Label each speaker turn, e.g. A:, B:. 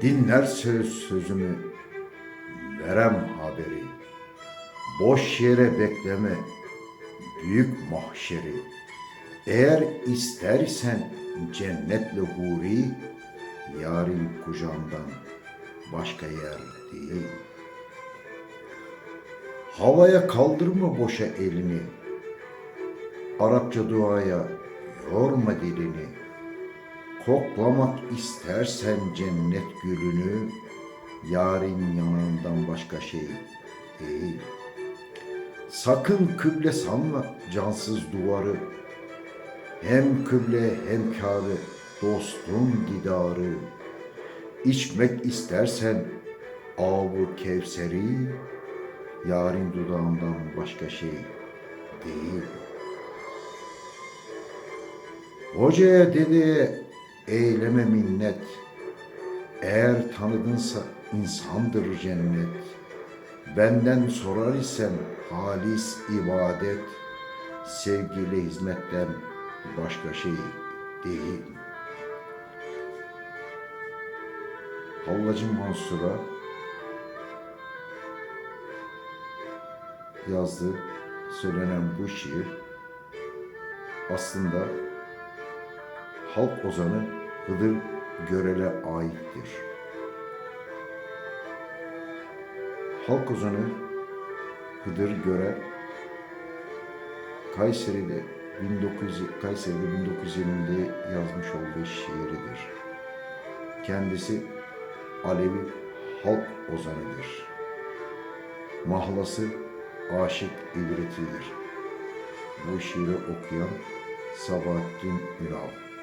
A: Dinler söz sözümü, verem haberi. Boş yere bekleme, büyük mahşeri. Eğer istersen cennetle huri, yarın kucağından başka yer değil. Havaya kaldırma boşa elini, Arapça duaya yorma dilini. Koklamak istersen cennet gülünü, yarın yanından başka şey değil. Sakın kıble sanma cansız duvarı, hem kıble hem Kabe dostun didarı. İçmek istersen avı kevseri, yarın dudağından başka şey değil. Hocaya dedeye eyleme minnet. Eğer tanıdınsa insandır cennet. Benden sorar isen halis ibadet. Sevgiyle hizmetten başka şey değil. Hallacı Mansur'a yazdığı söylenen bu şiir aslında halk ozanı Hıdır Görel'e aittir. Halk ozanı Hıdır Görel Kayseri'de 1900 Kayseri'de 1920'de yazmış olduğu şiiridir. Kendisi Alevi halk ozanıdır. Mahlası aşık ibretidir. Bu şiiri okuyan Sabahattin Ünal.